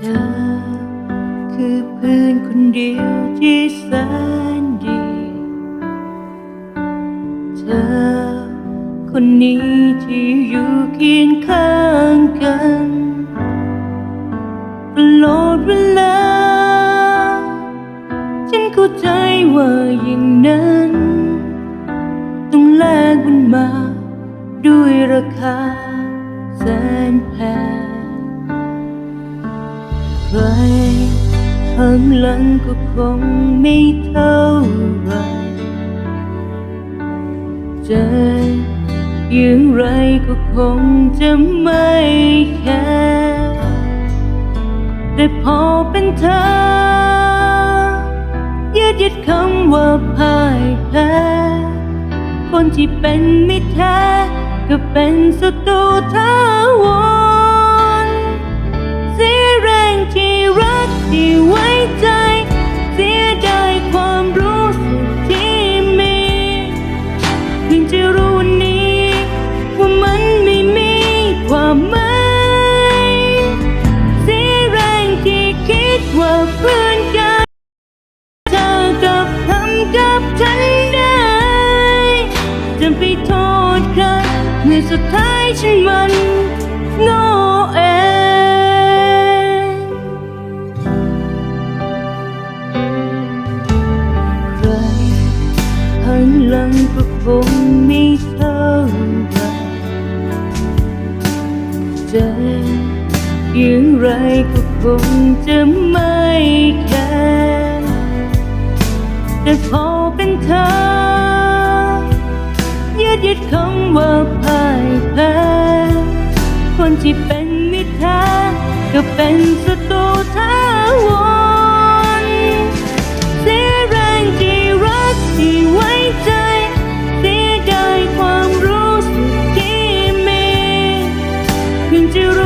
เธอ คือเพื่อนคนเดียวที่แสนดี เธอ คนนี้ที่อยู่เคียงข้างกันตลอดเวลา ฉันเข้าใจว่าอย่างนั้น ต้องแลกมันมาด้วยราคาแสนแพง ใครข้งหลังก็คงไม่เท่าไรใจอย่างไรก็คงจะไม่แค่แต่พอเป็นเธอยืดยึดคำว่าพ่ายแพ้คนที่เป็นมิตรแท้ก็เป็นศัตรูท้าว อสุดท้ายฉันมันโง่เองใครหันหลังก็คงไม่เท่าไหรใจ อย่างไรก็คงจะไม่แคร์แต่พอเป็นเธอยืดยึดคำว่าพ่ายแพ้คนที่เป็นมิตรแท้ก็เป็นศัตรูท้าวรเสียแรงที่รักที่ไว้ใจเสียดายความรู้สึกที่มีเพิ่งจะรู้